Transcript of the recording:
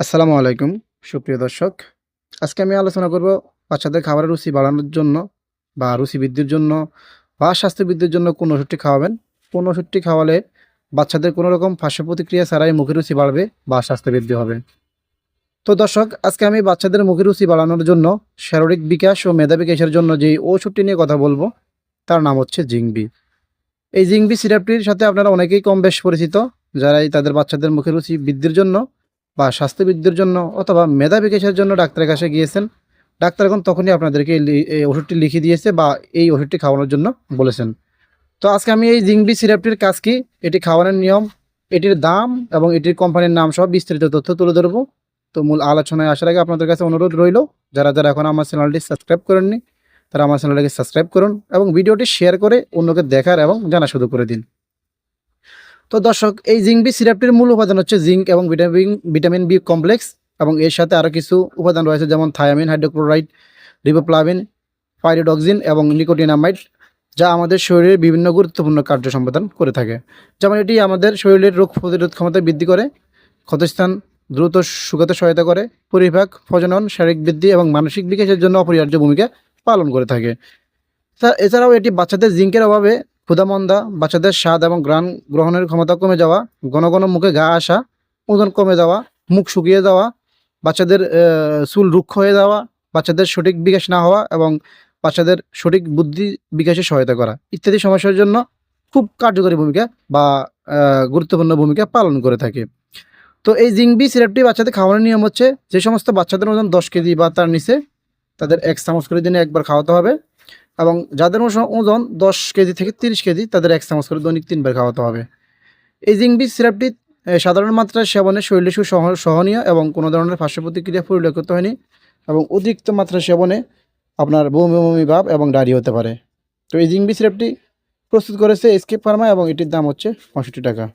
আসসালামু আলাইকুম, সুপ্রিয় দর্শক। আজকে আমি আলোচনা করব বাচ্চাদের খাবারের রুচি বাড়ানোর জন্য বা রুচি বৃদ্ধির জন্য বা স্বাস্থ্য বৃদ্ধির জন্য কোন ওষুধটি খাওয়াবেন। কোন ওষুধটি খাওয়ালে বাচ্চাদের কোনো রকম পার্শ্ব প্রতিক্রিয়া ছাড়াই মুখের রুচি বাড়বে বা স্বাস্থ্য বৃদ্ধি হবে। তো দর্শক, আজকে আমি বাচ্চাদের মুখের রুচি বাড়ানোর জন্য শারীরিক বিকাশ ও মেধা বিকাশের জন্য যে ওষুধটি নিয়ে কথা বলব, তার নাম হচ্ছে জিংবি। এই জিংবি সিরাপটির সাথে আপনারা অনেকেই কম বেশ পরিচিত, যারাই তাদের বাচ্চাদের মুখের রুচি বৃদ্ধির জন্য বা স্বাস্থ্যবিদ্যের জন্য অথবা মেধা বিকাশের জন্য ডাক্তারের কাছে গিয়েছেন। ডাক্তার এখন তখনই আপনাদেরকে এই ওষুধটি লিখে দিয়েছে বা এই ওষুধটি খাওয়ানোর জন্য বলেছেন। তো আজকে আমি এই জিংবি সিরাপটির কাজ কি? এটি খাওয়ানোর নিয়ম, এটির দাম এবং এটির কোম্পানির নাম সব বিস্তারিত তথ্য তুলে ধরবো। তো মূল আলোচনায় আসার আগে আপনাদের কাছে অনুরোধ রইল, যারা যারা এখন আমার চ্যানেলটি সাবস্ক্রাইব করেননি, তারা আমার চ্যানেলটিকে সাবস্ক্রাইব করুন এবং ভিডিওটি শেয়ার করে অন্যকে দেখার এবং জানা শুরু করে দিন। তো দর্শক, এই জিঙ্ক বি সিরাপটির মূল উপাদান হচ্ছে জিঙ্ক এবং ভিটামিন ভিটামিন বি কমপ্লেক্স এবং এর সাথে আরও কিছু উপাদান রয়েছে যেমন থায়ামিন, হাইড্রোক্লোরাইড রিবোপ্লাভিন পাইরিডক্সিন এবং নিকোটিনামাইড, যা আমাদের শরীরের বিভিন্ন গুরুত্বপূর্ণ কার্য সম্পাদন করে থাকে। যেমন এটি আমাদের শরীরের রোগ প্রতিরোধ ক্ষমতা বৃদ্ধি করে, ক্ষতস্থান দ্রুত শুকাতে সহায়তা করে, পরিপাক, প্রজনন, শারীরিক বৃদ্ধি এবং মানসিক বিকাশের জন্য অপরিহার্য ভূমিকা পালন করে থাকে। এছাড়াও এটি বাচ্চাদের জিঙ্কের অভাবে ক্ষুধামন্দা, বাচ্চাদের স্বাদ এবং গ্রাণ গ্রহণের ক্ষমতা কমে যাওয়া, ঘন ঘন মুখে ঘা আসা, ওজন কমে যাওয়া, মুখ শুকিয়ে যাওয়া, বাচ্চাদের চুল রুক্ষ হয়ে যাওয়া, বাচ্চাদের সঠিক বিকাশ না হওয়া এবং বাচ্চাদের সঠিক বুদ্ধি বিকাশে সহায়তা করা ইত্যাদি সমস্যার জন্য খুব কার্যকরী ভূমিকা বা গুরুত্বপূর্ণ ভূমিকা পালন করে থাকে। তো এই জিংবি সিরাপটি বাচ্চাদের খাওয়ানোর নিয়ম হচ্ছে যে সমস্ত বাচ্চাদের ওজন দশ কেজি বা তার নিচে তাদের এক চামচ করে দিনে একবার খাওয়াতে হবে। এবং যাদের ওজন- দশ কেজি থেকে তিরিশ কেজি, তাদের এক চামচ করে দৈনিক তিনবার খাওয়াতে হবে। এই জিংবি সিরাপটি সাধারণ মাত্রায় সেবনে শরীরে সুসহ- সহনীয় এবং কোনো ধরনের পার্শ্ব প্রতিক্রিয়া পরিলক্ষিত হয়নি এবং অতিরিক্ত মাত্রায় সেবনে আপনার বমি বমি ভাব এবং ডায়রি হতে পারে। তো এই জিংবি সিরাপটি প্রস্তুত করেছে এসকেপ ফার্মা এবং এটির দাম হচ্ছে পঁয়ষট্টি টাকা।